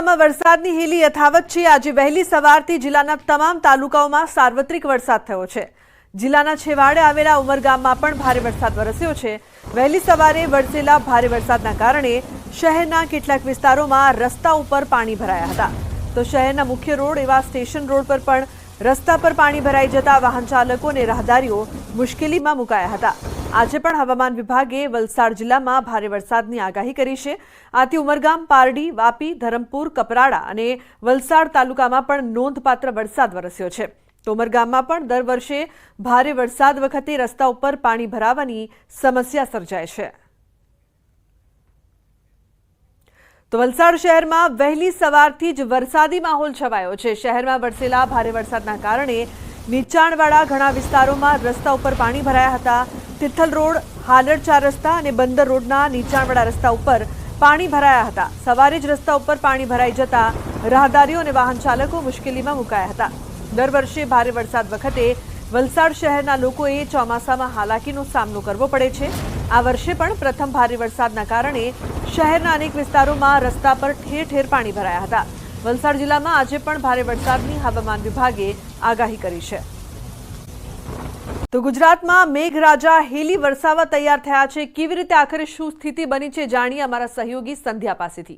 જિલ્લામાં વરસાદની હેલી યથાવત છે. આજે વહેલી સવારથી જિલ્લાના તમામ તાલુકાઓમાં સાર્વત્રિક વરસાદ થયો છે. જિલ્લાના છેવાડે આવેલા ઉમરગામમાં પણ ભારે વરસાદ વરસ્યો છે. વહેલી સવારે વરસેલા ભારે વરસાદના કારણે શહેરના કેટલાક વિસ્તારોમાં રસ્તા ઉપર પાણી ભરાયા હતા. તો શહેરના મુખ્ય રોડ એવા સ્ટેશન રોડ પર પણ રસ્તા પર પાણી ભરાઈ જતા વાહન ચાલકો અને રાહદારીઓ મુશ્કેલીમાં મુકાયા હતા. આજે પણ હવામાન વિભાગે વલસાડ જિલ્લામાં ભારે વરસાદની આગાહી કરી છે. આથી ઉમરગામ, પારડી, વાપી, ધરમપુર, કપરાડા અને વલસાડ તાલુકામાં પણ નોંધપાત્ર વરસાદ વરસ્યો છે. તો ઉમરગામમાં પણ દર વર્ષે ભારે વરસાદ વખતે રસ્તા ઉપર પાણી ભરાવાની સમસ્યા સર્જાય છે. તો વલસાડ શહેરમાં વહેલી સવારથી જ વરસાદી માહોલ છવાયો છે. શહેરમાં વરસેલા ભારે વરસાદના કારણે નીચાણવાળા ઘણા વિસ્તારોમાં રસ્તા ઉપર પાણી ભરાયા હતા. તિથલ રોડ, હાલડ ચાર રસ્તા અને બંદર રોડના નીચાણવાળા રસ્તા ઉપર પાણી ભરાયા હતા. સવારે જ રસ્તા ઉપર પાણી ભરાઈ જતા રાહદારીઓ અને વાહન ચાલકો મુશ્કેલીમાં મુકાયા હતા. દર વર્ષે ભારે વરસાદ વખતે વલસાડ શહેરના લોકોએ ચોમાસામાં હાલાકીનો સામનો કરવો પડે છે. આ વર્ષે પણ પ્રથમ ભારે વરસાદના કારણે શહેરના અનેક વિસ્તારોમાં રસ્તા પર ઠેર ઠેર પાણી ભરાયા હતા. વલસાડ જિલ્લામાં આજે પણ ભારે વરસાદની હવામાન વિભાગે આગાહી કરી છે. તો ગુજરાતમાં મેઘરાજા હેલી વરસાવા તૈયાર થયા છે. કેવી રીતે આખરે શું સ્થિતિ બની છે જાણીએ અમારા સહયોગી સંધ્યા પાસેથી.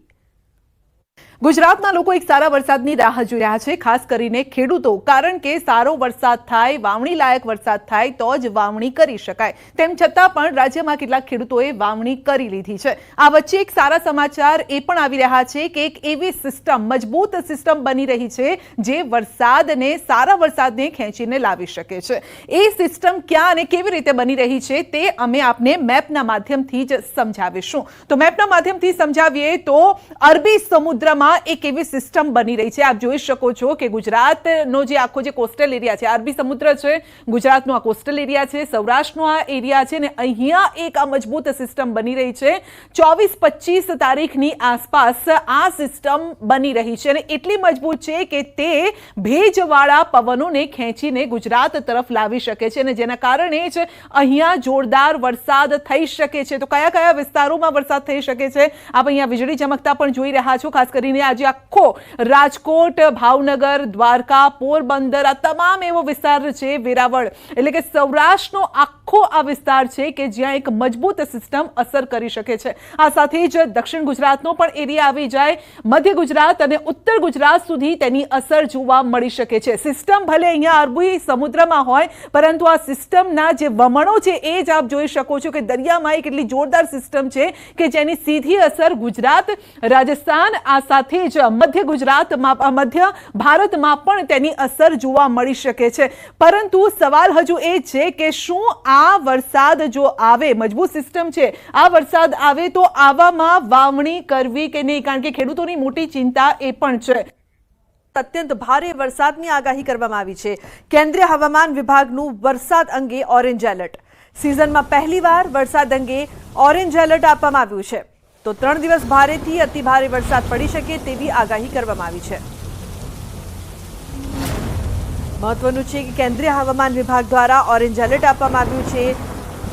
ગુજરાતના લોકો એક સારા વરસાદની રાહ જોઈ રહ્યા છે, ખાસ કરીને ખેડૂતો. કારણ કે સારો વરસાદ થાય, વાવણી લાયક વરસાદ થાય, તો જ વાવણી કરી શકાય. તેમ છતાં પણ રાજ્યમાં કેટલાક ખેડૂતોએ વાવણી કરી લીધી છે. આ વચ્ચે એક સારા સમાચાર એ પણ આવી રહ્યા છે કે એક એવી સિસ્ટમ, મજબૂત સિસ્ટમ બની રહી છે, જે વરસાદને, સારા વરસાદને ખેંચીને લાવી શકે છે. એ સિસ્ટમ ક્યાં અને કેવી રીતે બની રહી છે, તે અમે આપને મેપના માધ્યમથી જ સમજાવીશું. તો મેપના માધ્યમથી સમજાવીએ તો અરબી સમુદ્રમાં એક એવી સિસ્ટમ બની રહી છે. આપ જોઈ શકો છો કે ગુજરાતનો જે આખો જે કોસ્ટલ એરિયા છે, અરબી સમુદ્ર છે, ગુજરાતનો આ કોસ્ટલ એરિયા છે, સૌરાષ્ટ્રનો આ એરિયા છે ને અહીંયા એક આ મજબૂત સિસ્ટમ બની રહી છે. ચોવીસ પચીસ તારીખની આસપાસ આ સિસ્ટમ બની રહી છે અને એટલી મજબૂત છે કે તે ભેજવાળા પવનોને ખેંચીને ગુજરાત તરફ લાવી શકે છે અને જેના કારણે જ અહીંયા જોરદાર વરસાદ થઈ શકે છે. તો કયા કયા વિસ્તારોમાં વરસાદ થઈ શકે છે? આપ અહીંયા વીજળી ચમકતા પણ જોઈ રહ્યા છો, ખાસ કરીને આજે આખો રાજકોટ, ભાવનગર, દ્વારકા, પોરબંદર, આ તમામ એવો વિસ્તાર છે, વેરાવળ. એટલે કે સૌરાષ્ટ્રનો આખો આ વિસ્તાર છે કે જ્યાં એક મજબૂત સિસ્ટમ અસર કરી શકે છે. આ સાથે જ દક્ષિણ ગુજરાતનો પણ એરિયા આવી જાય. મધ્ય ગુજરાત અને ઉત્તર ગુજરાત સુધી તેની અસર જોવા મળી શકે છે. સિસ્ટમ ભલે અહીંયા અરબી સમુદ્રમાં હોય, પરંતુ આ સિસ્ટમના જે વમણો છે એ જ આપ જોઈ શકો છો કે દરિયામાં એક એટલી જોરદાર સિસ્ટમ છે કે જેની સીધી અસર ગુજરાત, રાજસ્થાન, આ સાથે જ મધ્ય ગુજરાતમાં મધ્ય ભારતમાં પણ તેની અસર જોવા મળી શકે છે. પરંતુ સવાલ હજુ એ છે કે શું આ વરસાદ જો આવે, મજબૂત સિસ્ટમ છે, આ વરસાદ આવે તો આવામાં વાવણી કરવી કે નહીં? કારણ કે ખેડૂતોની મોટી ચિંતા એ પણ છે. અત્યંત ભારે વરસાદની આગાહી કરવામાં આવી છે. કેન્દ્રીય હવામાન વિભાગનું વરસાદ અંગે ઓરેન્જ એલર્ટ. સિઝનમાં પહેલીવાર વરસાદ અંગે ઓરેન્જ એલર્ટ આપવામાં આવ્યું છે. તો ત્રણ દિવસ ભારેથી અતિભારે વરસાદ પડી શકે તેવી આગાહી કરવામાં આવી છે. મહત્વનું છે કે કેન્દ્રીય હવામાન વિભાગ દ્વારા ઓરેન્જ એલર્ટ આપવામાં આવ્યું છે.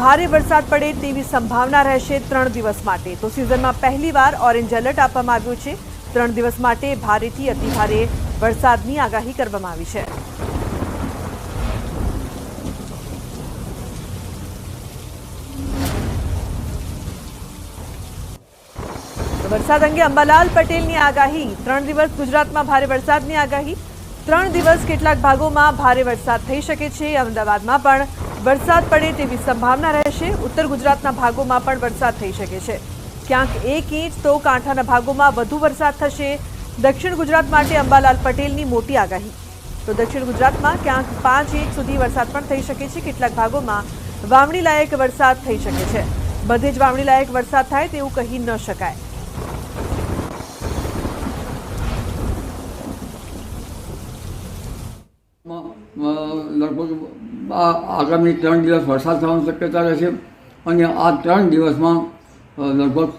ભારે વરસાદ પડે તેવી સંભાવના રહેશે ત્રણ દિવસ માટે. તો સિઝનમાં પહેલીવાર ઓરેન્જ એલર્ટ આપવામાં આવ્યું છે. ત્રણ દિવસ માટે ભારેથી અતિભારે વરસાદની આગાહી કરવામાં આવી છે. વરસાદ અંગે અંબાલાલ પટેલની આગાહી. ત્રણ દિવસ ગુજરાતમાં ભારે વરસાદની આગાહી. ત્રણ દિવસ કેટલાક ભાગોમાં ભારે વરસાદ થઈ શકે છે. અમદાવાદમાં પણ વરસાદ પડે તેવી સંભાવના રહેશે. ઉત્તર ગુજરાતના ભાગોમાં પણ વરસાદ થઈ શકે છે. ક્યાંક એક ઇંચ તો કાંઠાના ભાગોમાં વધુ વરસાદ થશે. દક્ષિણ ગુજરાત માટે અંબાલાલ પટેલની મોટી આગાહી. તો દક્ષિણ ગુજરાતમાં ક્યાંક પાંચ ઇંચ સુધી વરસાદ પણ થઈ શકે છે. કેટલાક ભાગોમાં વાવણી લાયક વરસાદ થઈ શકે છે. બધે જ વાવણી લાયક વરસાદ થાય તેવું કહી ન શકાય. લગભગ આગામી ત્રણ દિવસ વરસાદ થવાની શક્યતા રહેશે અને આ ત્રણ દિવસમાં લગભગ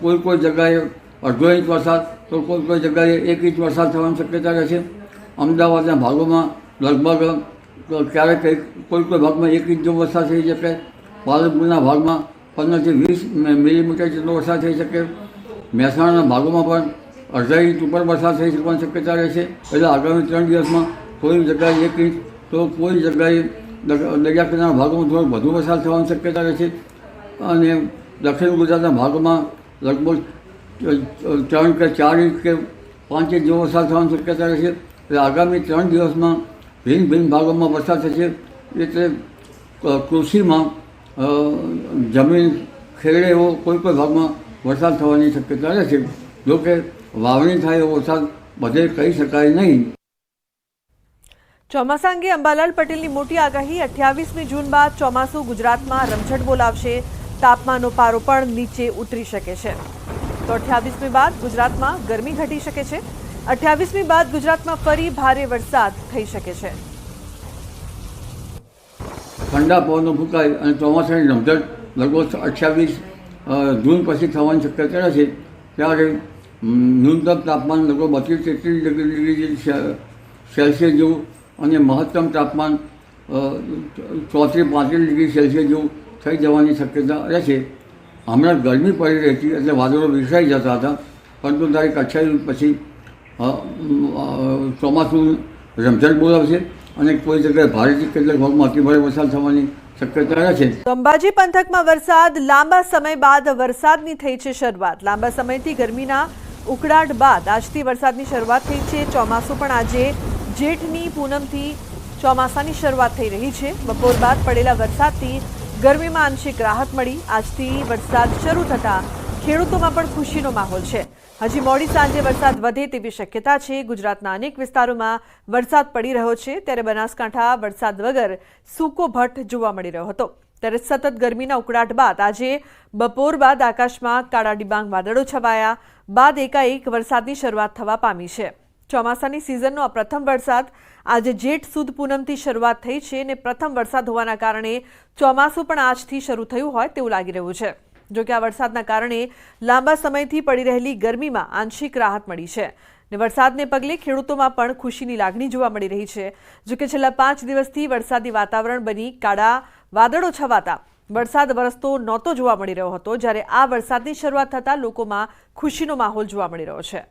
કોઈ કોઈ જગ્યાએ અડધો ઇંચ વરસાદ તો કોઈ કોઈ જગ્યાએ એક ઇંચ વરસાદ થવાની શક્યતા રહેશે અમદાવાદના ભાગોમાં લગભગ ક્યારેક કોઈ કોઈ ભાગમાં એક ઇંચ જેવો વરસાદ થઈ શકે. પાલનપુરના ભાગમાં પંદરથી વીસ મિલીમીટર જેટલો વરસાદ થઈ શકે. મહેસાણાના ભાગોમાં પણ અડધા ઇંચ ઉપર વરસાદ થઈ શકવાની શક્યતા રહેશે એટલે આગામી ત્રણ દિવસમાં કોઈ જગ્યાએ એક ઇંચ તો કોઈ જગ્યાએ દર- દરિયા કિનારા ભાગોમાં થોડો વધુ વરસાદ થવાની શક્યતા રહેશે. અને દક્ષિણ ગુજરાતના ભાગોમાં લગભગ ત્રણ કે ચાર ઇંચ કે પાંચ ઇંચ જેવો વરસાદ થવાની શક્યતા રહેશે. એટલે આગામી ત્રણ દિવસમાં ભિન્ન ભિન્ન ભાગોમાં વરસાદ થશે. એટલે કૃષિમાં જમીન, ખેડે એવો કોઈ કોઈ ભાગમાં વરસાદ થવાની શક્યતા રહેશે. જોકે વાવણી થાય એવો વરસાદ બધે કહી શકાય નહીં. ચોમાસા અંગે અંબાલાલ પટેલની મોટી આગાહી. અઠ્યાવીસમી જૂન બાદ ચોમાસું ગુજરાતમાં રમઝટ બોલાવશે. તાપમાનનો પારો પણ નીચે ઉતરી શકે છે. તો અઠ્યાવીસમી બાદ ગુજરાતમાં ગરમી ઘટી શકે છે. અઠ્યાવીસમી બાદ ગુજરાતમાં ફરી ભારે વરસાદ થઈ શકે છે. ઠંડા પવનો ફૂંકાય અને ચોમાસાની રમઝટ લગભગ અઠ્યાવીસ જૂન પછી થવાની શક્યતા છે. ત્યારે ન્યૂનતમ તાપમાન લગભગ બત્રીસ, તેત્રીસ ડિગ્રી સે- સેલ્સિયસ જેવું અને મહત્તમ તાપમાન ચોત્રીસ પાંત્રીસ ડિગ્રી સેલ્સિયસ જેવું થઈ જવાની શક્યતા રહેશે હમણાં ગરમી પડી રહી હતી એટલે વાદળો વિસરાઈ જતા હતા. પરંતુ તારીખ અઠ્યાવીસ પછી ચોમાસું રમઝટ બોલાવશે અને કોઈ જગ્યાએ ભારેથી કેટલાક ભાગમાં અતિભારે વરસાદ થવાની અંબાજી પંથકમાં વરસાદ, લાંબા સમય બાદ વરસાદની થઈ છે શરૂઆત. લાંબા સમયથી ગરમીના ઉકળાટ બાદ આજથી વરસાદની શરૂઆત થઈ છે. ચોમાસું પણ આજે જેઠની પૂનમથી ચોમાસાની શરૂઆત થઈ રહી છે. બપોર બાદ પડેલા વરસાદથી ગરમીમાં આંશિક રાહત મળી. આજથી વરસાદ શરૂ થતાં ખેડૂતોમાં પણ ખુશીનો માહોલ છે. હજી મોડી સાંજે વરસાદ વધે તેવી શક્યતા છે. ગુજરાતના અનેક વિસ્તારોમાં વરસાદ પડી રહ્યો છે. ત્યારે બનાસકાંઠા વરસાદ વગર સૂકો ભટ્ટ જોવા મળી રહ્યો હતો. ત્યારે સતત ગરમીના ઉકળાટ બાદ આજે બપોર બાદ આકાશમાં કાળા ડિબાંગ વાદળો છવાયા. બાદ એકાએક વરસાદની શરૂઆત થવા પામી છે. ચોમાસાની સિઝનનો આ પ્રથમ વરસાદ. આજે જેઠ સુદ પૂનમથી શરૂઆત થઈ છે અને પ્રથમ વરસાદ હોવાના કારણે ચોમાસું પણ આજથી શરૂ થયું હોય તેવું લાગી રહ્યું છે. જોકે આ વરસાદના કારણે લાંબા સમયથી પડી રહેલી ગરમીમાં આંશિક રાહત મળી છે ને વરસાદને પગલે ખેડૂતોમાં પણ ખુશીની લાગણી જોવા મળી રહી છે. જોકે છેલ્લા પાંચ દિવસથી વરસાદી વાતાવરણ બની કાળા, વાદળો છવાતા વરસાદ વરસતો નહોતો જોવા મળી રહ્યો હતો, જ્યારે આ વરસાદની શરૂઆત થતાં લોકોમાં ખુશીનો માહોલ જોવા મળી રહ્યો છે.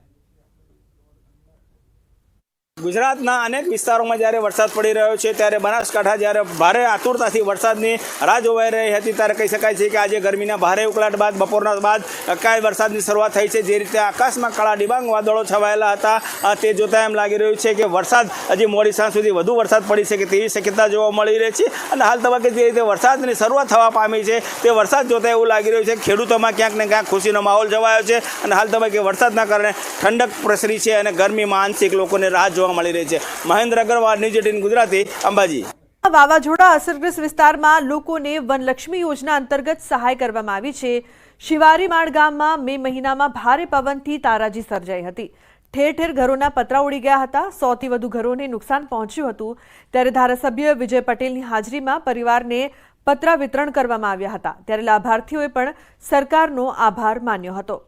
ગુજરાતના અનેક વિસ્તારોમાં જ્યારે વરસાદ પડી રહ્યો છે, ત્યારે બનાસકાંઠા જ્યારે ભારે આતુરતાથી વરસાદની રાહ જોવાઈ રહી હતી, ત્યારે કહી શકાય છે કે આજે ગરમીના ભારે ઉકળાટ બાદ, બપોરના બાદ કાંઈ વરસાદની શરૂઆત થઈ છે. જે રીતે આકાશમાં કાળા ડિબાંગ વાદળો છવાયેલા હતા તે જોતાં એમ લાગી રહ્યું છે કે વરસાદ હજી મોડી સાંજ સુધી વધુ વરસાદ પડી શકે તેવી શક્યતા જોવા મળી રહી છે. અને હાલ તબક્કે જે રીતે વરસાદની શરૂઆત થવા પામી છે, તે વરસાદ જોતાં એવું લાગી રહ્યું છે. ખેડૂતોમાં ક્યાંક ને ક્યાંક ખુશીનો માહોલ જવાયો છે. અને હાલ તબક્કે વરસાદના કારણે ઠંડક પ્રસરી છે અને ગરમીમાં આંશિક લોકોને રાહત જોવા મળી રહી છે. Mahendra Agrawal news eighteen Gujarati Ambaji. વાવાઝોડા અસરગ્રસ્ત વિસ્તારમાં લોકોને વનલક્ષ્મી યોજના અંતર્ગત સહાય કરવામાં આવી છે. શિવારીમાળ ગામમાં મે મહિનામાં ભારે પવનથી તારાજી સર્જાઈ હતી. ઠેર ઠેર ઘરોના પતરા ઉડી ગયા હતા. સોથી વધુ ઘરોને નુકસાન પહોંચ્યું હતું. ત્યારે ધારાસભ્ય વિજય પટેલની હાજરીમાં પરિવારને પતરા વિતરણ કરવામાં આવ્યા હતા. ત્યારે લાભાર્થીઓએ પણ સરકારનો આભાર માન્યો હતો.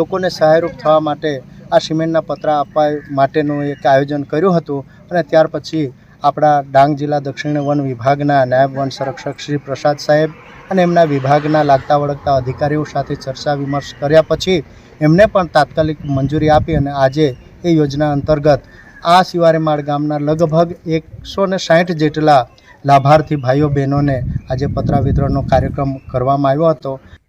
લોકોને સહાયરૂપ થવા માટે આ સિમેન્ટના પતરા આપવા માટેનું એક આયોજન કર્યું હતું અને ત્યાર પછી આપણા ડાંગ જિલ્લા દક્ષિણ વન વિભાગના નાયબ વન સંરક્ષક શ્રી પ્રસાદ સાહેબ અને એમના વિભાગના લાગતા વળગતા અધિકારીઓ સાથે ચર્ચા વિમર્શ કર્યા પછી એમને પણ તાત્કાલિક મંજૂરી આપી અને આજે એ યોજના અંતર્ગત આ શિવારેમાળ ગામના લગભગ એકસો ને સાઠ જેટલા લાભાર્થી ભાઈઓ બહેનોને આજે પતરા વિતરણનો કાર્યક્રમ કરવામાં આવ્યો હતો.